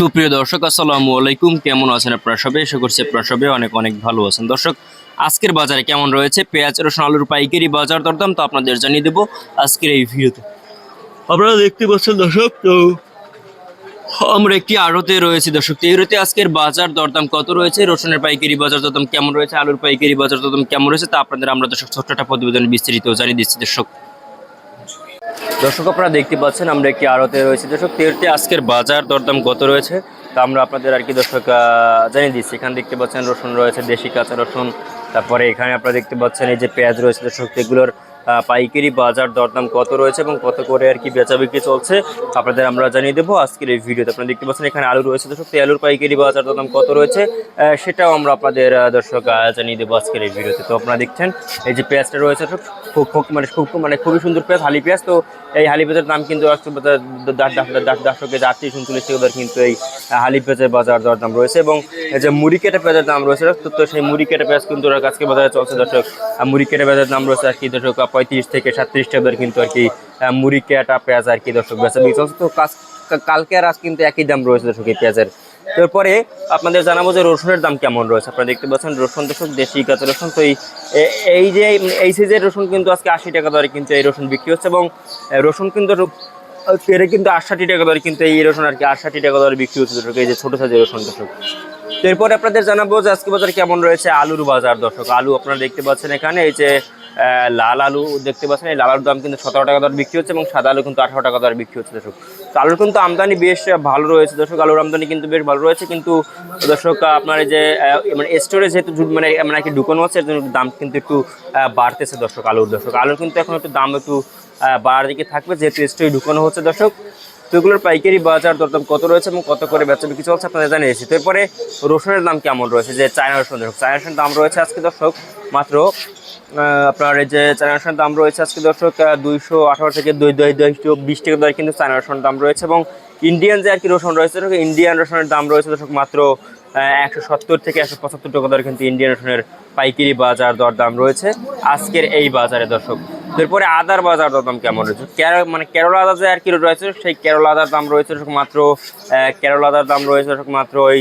সুপ্রিয় দর্শক, আসসালামু আলাইকুম। কেমন আছেন আপনারা সবাই? আশা করছি আপনারা অনেক অনেক ভালো আছেন। দর্শক, আজকের বাজারে কেমন রয়েছে? পেঁয়াজ, রসুন, আলুর পাইকারি বাজার দরদাম তো আপনাদের জানিয়ে দেবো আজকের এই ভিডিওতে। আপনারা দেখতে পাচ্ছেন দর্শক, তো আমরা একটি আড়তে রয়েছে দর্শক। তো এই আড়তে আজকের বাজার দরদাম কত রয়েছে? রসুনের পাইকারি বাজার দরদাম কেমন রয়েছে? আলুর পাইকারি বাজার দরদাম কেমন রয়েছে? তা আপনাদের আমরা দর্শক ছোট্ট একটা প্রতিবেদন বিস্তারিত জানিয়ে দিচ্ছি দর্শক। দর্শক, আপনারা দেখতে পাচ্ছেন আমরা একটি আড়তে রয়েছে। দর্শক, তেরতে আজকের বাজার দরদাম কত রয়েছে? তা আমরা আপনাদের আর কি দর্শক জানিয়ে দিচ্ছি। এখানে দেখতে পাচ্ছেন রসুন রয়েছে, দেশি কাঁচা রসুন। তারপরে এখানে আপনারা দেখতে পাচ্ছেন এই যে পেঁয়াজ রয়েছে দর্শক, এগুলোর পাইকারি বাজার দরদাম কত রয়েছে এবং কত করে আর কি বেচা বিক্রি চলছে, আপনাদের আমরা জানিয়ে দেবো। আজকের এই ভিডিওতে আপনারা দেখতে পাচ্ছেন, এখানে আলু রয়েছে। দর্শক আলুর পাইকারি বাজার দরদাম কত রয়েছে সেটাও আমরা আপনাদের দর্শক জানিয়ে দেবো আজকের এই ভিডিওতে। তো আপনারা দেখছেন, এই যে পেঁয়াজটা রয়েছে খুব খুব মানে খুব মানে খুবই সুন্দর পেঁয়াজ, হালি পেঁয়াজ। তো এই হালি পেঁয়াজের দাম কিন্তু দর্শকে আটত্রিশ, উনচল্লিশ টাকা কিন্তু এই হালি পেঁয়াজের বাজার দরদাম রয়েছে এবং যে মুড়ি কেটে পেঁয়াজের দাম রয়েছে তো সেই মুড়ি কেটে পেঁয়াজ কিন্তু আজকে বাজারে চলছে, দর্শক। মুড়ি কেটে পেঁয়াজের দাম রয়েছে আর কি, দর্শক পঁয়ত্রিশ থেকে সাতত্রিশ টাকা দর কিন্তু আর কি মুড়ি কেটা পেঁয়াজ আর কি দর্শক বেচা বিক্রি চলছে। কালকে আর আজ কিন্তু একই দাম রয়েছে দর্শক এই পেঁয়াজের। তারপরে আপনাদের জানাব যে রসুনের দাম কেমন রয়েছে। আপনারা দেখতে পাচ্ছেন রসুন দর্শক, দেশি কাঁচা রসুন। তো এই যে এই সিজের রসুন কিন্তু আজকে আশি টাকা দরে কিন্তু এই রসুন বিক্রি হচ্ছে এবং রসুন কিন্তু পেরে কিন্তু আটষাটি টাকা দরে কিন্তু এই রসুন আর কি আটষাটি টাকা দরে বিক্রি হচ্ছে দর্শক, এই যে ছোটো সাইজের রসুন দর্শক। এরপরে আপনাদের জানাব যে আজকে বাজার কেমন রয়েছে আলুর বাজার দর্শক। আলু আপনারা দেখতে পাচ্ছেন এখানে, এই যে লাল আলু দেখতে পাচ্ছেন, এই লাল আলুর দাম কিন্তু সতেরো টাকা দর বিক্রি হচ্ছে এবং সাদা আলু কিন্তু আঠারো টাকা দর বিক্রি হচ্ছে, দর্শক। তো আলুর কিন্তু আমদানি বেশ ভালো রয়েছে, দর্শক। আলুর আমদানি কিন্তু বেশ ভালো রয়েছে, কিন্তু, দর্শক, আপনার যে মানে স্টোরেজ যেহেতু মানে মানে কি ঢুকানো আছে দাম কিন্তু একটু বাড়তেছে, দর্শক, আলুর দর্শক। আলুর কিন্তু এখন একটু দাম একটু বাড়ার দিকে থাকবে, যেহেতু স্টোরে ঢুকানো হচ্ছে, দর্শক। তো এগুলোর পাইকারি বাজার দরদাম কত রয়েছে এবং কত করে বেচা বিক্রি চলছে, আপনাদের জানিয়েছি তো এরপরে রসুনের দাম কেমন রয়েছে? যে চায়না রসুন, দর্শক। চায়না রসুনের দাম রয়েছে আজকে, দর্শক, মাত্র আপনার এই যে চায়না দাম রয়েছে আজকে দর্শক দুইশো আঠারো থেকে দুই দুই দুইশো বিশ টাকা দরে কিন্তু চায়না রসুনের দাম রয়েছে এবং ইন্ডিয়ান যে আর কি রসুন রয়েছে ইন্ডিয়ান রসুনের দাম রয়েছে দর্শক মাত্র একশো সত্তর থেকে একশো পঁচাত্তর টাকা দরে কিন্তু ইন্ডিয়ান রসুনের পাইকারি বাজার দরদাম রয়েছে আজকের এই বাজারে দর্শক। এরপরে আদার বাজার দরদাম কেমন রয়েছে? মানে কেরল আদা যে আর কি রয়েছে, সেই কেরল আদার দাম রয়েছে মাত্র কেরল আদার দাম রয়েছে মাত্র ওই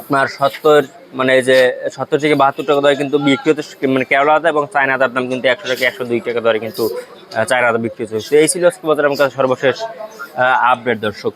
আপনার সত্তর মানে যে সত্তর থেকে বাহাত্তর টাকা দরে কিন্তু বিক্রি হতে মানে কেরলা আদা এবং চায়না আদার দাম কিন্তু একশো থেকে একশো দুই টাকা দরে কিন্তু চায়না আদা বিক্রি হচ্ছে। এই ছিল আজকে বাজার আমার কাছে সর্বশেষ আপডেট দর্শক।